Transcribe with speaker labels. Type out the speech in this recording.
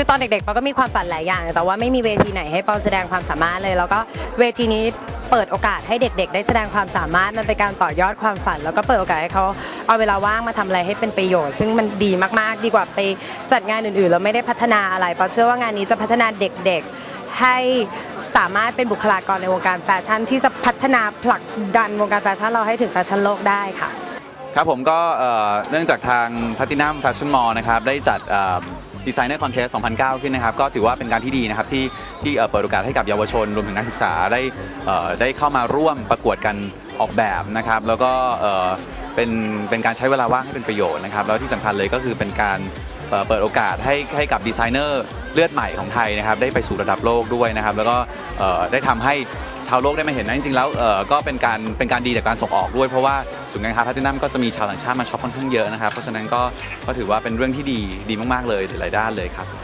Speaker 1: คือตอนเด็กๆปอก็มีความฝันหลายอย่าง แต่ว่าไม่มีเวทีไหนให้ปอแสดงความสามารถเลย แล้วก็เวทีนี้เปิดโอกาสให้เด็ก ๆ ได้แสดงความสามารถมันเป็นการต่อยอดความฝัน แล้วก็เปิดโอกาสให้เขาเอาเวลาว่างมาทำอะไรให้เป็นประโยชน์ ซึ่งมันดีมากๆ ดีกว่าไปจัดงานอื่นๆแล้วไม่ได้พัฒนาอะไรปอเชื่อว่างานนี้จะพัฒนาเด็กๆให้สามารถเป็นบุคลากรในวงการแฟชั่น ที่จะพัฒนาผลักดันวงการแฟชั่นเราให้ถึงแฟชั่นโลกได้ค่ะ
Speaker 2: ครับผมก็เนื่องจากทาง Platinum Fashion Mall นะครับได้จัด ดีไซเนอร์คอนเทส2009 ขึ้นนะครับ ก็ถือว่าเป็นการที่ดีนะครับที่ที่เปิดโอกาสให้กับเยาวชนรวมถึงนักศึกษาได้ได้เข้ามาร่วมประกวดกันออกแบบนะครับ แล้วก็เป็นเป็นการใช้เวลาว่างให้เป็นประโยชน์นะครับ แล้วที่สำคัญเลยก็คือเป็นการเปิดโอกาสให้ให้กับดีไซเนอร์เลือดใหม่ของไทยนะครับ ได้ไปสู่ระดับโลกด้วยนะครับ แล้วก็ได้ทำให้ชาวโลกได้มาเห็นนะจริงๆแล้วก็เป็นการเป็นการดีจากการส่งออกด้วย เพราะว่า ศูนย์การค้าแพลตินัมก็จะมีชาวต่างชาติมาช็อปค่อนข้างเยอะนะครับ เพราะฉะนั้นก็ก็ถือว่าเป็นเรื่องที่ดีดีมากๆเลยหลายๆด้านเลยครับ